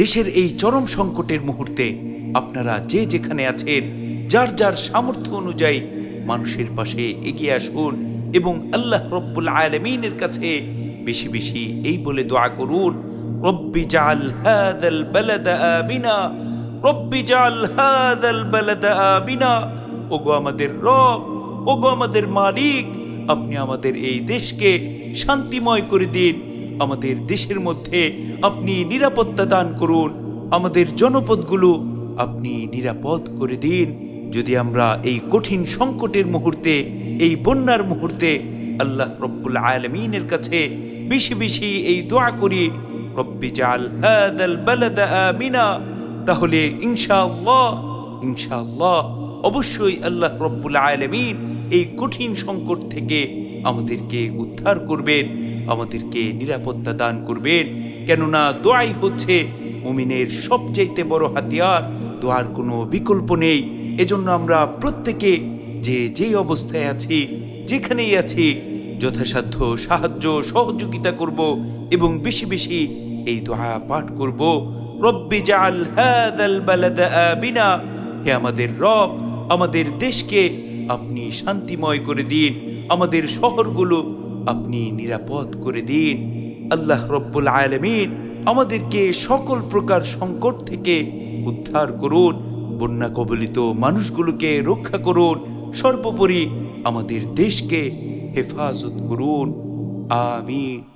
দেশের এই চরম সংকটের মুহূর্তে আপনারা যে যেখানে আছেন, যার যার সামর্থ্য অনুযায়ী মানুষের পাশে এগিয়ে আসুন এবং আল্লাহ রব্বুল আলমিনের কাছে বেশি বেশি এই বলে দোয়া করুন, রব্বি জাল হাদাল বালাদা আমিনা, রব্বি জাল হাদাল বালাদা আমিনা, ওগো আমাদের রব, ওগো আমাদের মালিক, আপনি আমাদের এই দেশকে শান্তিময় করে দিন আমাদের দেশের মধ্যে আপনি নিরাপত্তা দান করুন। আমাদের জনপদগুলো আপনি নিরাপদ করে দিন। যদি আমরা এই কঠিন সংকটের মুহূর্তে, এই বন্যার মুহূর্তে আল্লাহ রব্বুল আলমিনের কাছে বেশি বেশি এই দোয়া করি, রব্বি জাল হাদাল তাহলে ইনশাআল্লাহ ইনশাআল্লাহ অবশ্যই আল্লাহ রব্বুল আলমিন এই কঠিন সংকট থেকে আমাদেরকে উদ্ধার করবেন। আমাদেরকে নিরাপত্তা দান করবেন। কেননা দোয়াই হচ্ছে মুমিনের সবচাইতে বড় হাতিয়ার। দোয়ার কোনো বিকল্প নেই। এজন্য আমরা প্রত্যেকে যে যেই অবস্থায় আছি, যেখানেই আছি, যথাসাধ্য সাহায্য, সহযোগিতা করব এবং বেশি বেশি এই দোয়া পাঠ করব। রব্বি জাল হাদাল বালাদা আমিনা হে আমাদের রব, আমাদের দেশকে আপনি শান্তিময় করে দিন। আমাদের শহরগুলো আপনি নিরাপদ করে দিন। আল্লাহ রব্বুল আলমিন আমাদেরকে সকল প্রকার সংকট থেকে উদ্ধার করুন, বন্যা কবলিত মানুষগুলোকে রক্ষা করুন, সর্বোপরি আমাদের দেশকে হেফাজত করুন। আমিন।